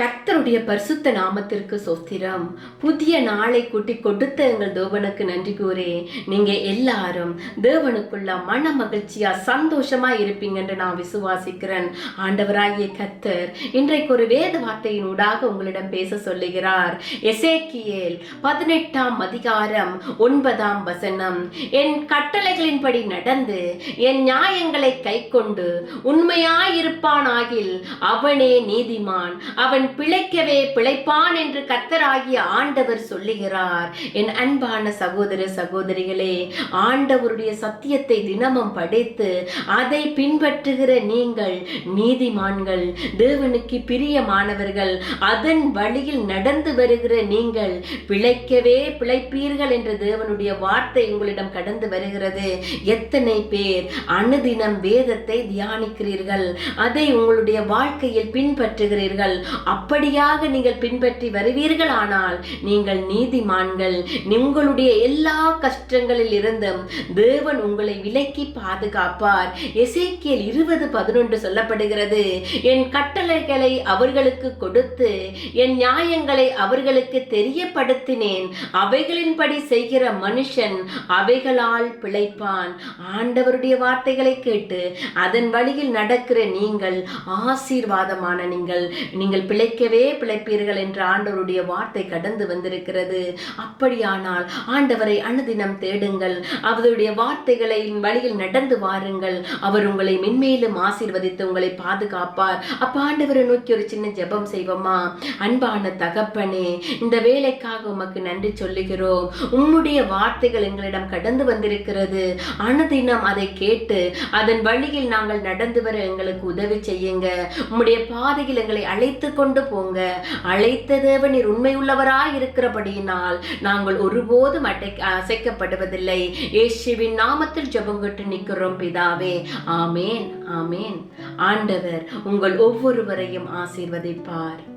கர்த்தருடைய பரிசுத்த நாமத்திற்கு சொஸ்திரம். புதிய நாளை கூட்டி கொடுத்த எங்கள் தேவனுக்கு நன்றி கூறே நீங்க எல்லாரும் தேவனுக்குள்ள மன மகிழ்ச்சியா சந்தோஷமா இருப்பீங்கன்னு நான் விசுவாசிக்கிறேன். ஆண்டவராகிய கர்த்தர் இன்றைக்கு ஒரு வேத வார்த்தையின் ஊடாக உங்களிடம் பேச சொல்லுகிறார். எசேக்கியேல் பதினெட்டாம் அதிகாரம் ஒன்பதாம் வசனம் என் கட்டளைகளின்படி நடந்து என் நியாயங்களை கை கொண்டு உண்மையாயிருப்பானாகில் அவனே நீதிமான். அவன் பிழைக்கவே பிழைப்பான் என்று கத்தராகிய ஆண்டவர் சொல்லுகிறார். என் அன்பான சகோதர சகோதரிகளே ஆண்டவருடைய சத்தியத்தை தினமும் படித்து அதை பின்பற்றுகிற நீங்கள் நீதிமான்கள் தேவனுக்கு பிரியமானவர்கள் அதன் வழியில் நடந்து வருகிற நீங்கள் பிழைக்கவே பிழைப்பீர்கள் என்ற தேவனுடைய வார்த்தை உங்களிடம் கடந்து வருகிறது. எத்தனை பேர் அனுதினம் வேதத்தை தியானிக்கிறீர்கள் அதை உங்களுடைய வாழ்க்கையில் பின்பற்றுகிறீர்கள். அப்படியாக நீங்கள் பின்பற்றி வருவீர்கள் ஆனால் நீங்கள் நீதிமான்கள். உங்களுடைய எல்லா கஷ்டங்களில் இருந்தும் தேவன் உங்களை விலக்கி பாதுகாப்பார். எசேக்கியல் இருபது பதினொன்று சொல்லப்படுகிறது என் கட்டளைகளை அவர்களுக்கு கொடுத்து என் நியாயங்களை அவர்களுக்கு தெரியப்படுத்தினேன். அவைகளின்படி செய்கிற மனுஷன் அவைகளால் பிழைப்பான். ஆண்டவருடைய வார்த்தைகளை கேட்டு அதன் வழியில் நடக்கிற நீங்கள் ஆசீர்வாதமான நீங்கள் நீங்கள் பிழைக்கவே பிழைப்பீர்கள் என்ற ஆண்டவருடைய வார்த்தை கடந்து வந்திருக்கிறது. அப்படியானால் ஆண்டவரை அனுதினம் தேடுங்கள். அவருடைய வார்த்தைகளை வழியில் நடந்து வாருங்கள். அவர் உங்களை மென்மேலும் ஆசீர்வதித்து உங்களை பாதுகாப்பார். அப்ப ஆண்டவரை நோக்கி ஒரு சின்ன ஜெபம் செய்வோமா? அன்பான தகப்பனே இந்த வேலைக்காக உமக்கு நன்றி சொல்லுகிறோம். உம்முடைய வார்த்தைகள் எங்களிடம் கடந்து வந்திருக்கிறது. அனுதினம் அதை கேட்டு அதன் வழியில் நாங்கள் நடந்து வர எங்களுக்கு உதவி செய்யுங்க. உம்முடைய பாதையில் எங்களை அழைத்து கொண்டு போங்க. அழைத்த தேவன் உண்மையுள்ளவராய் இருக்கிறபடியினால் நாங்கள் ஒருபோதும் அட்டை அசைக்கப்படுவதில்லை. இயேசுவின் நாமத்தில் ஜபங்கட்டு நிற்கிறோம் பிதாவே. ஆமேன் ஆமேன். ஆண்டவர் உங்கள் ஒவ்வொருவரையும் ஆசீர்வதிப்பார்.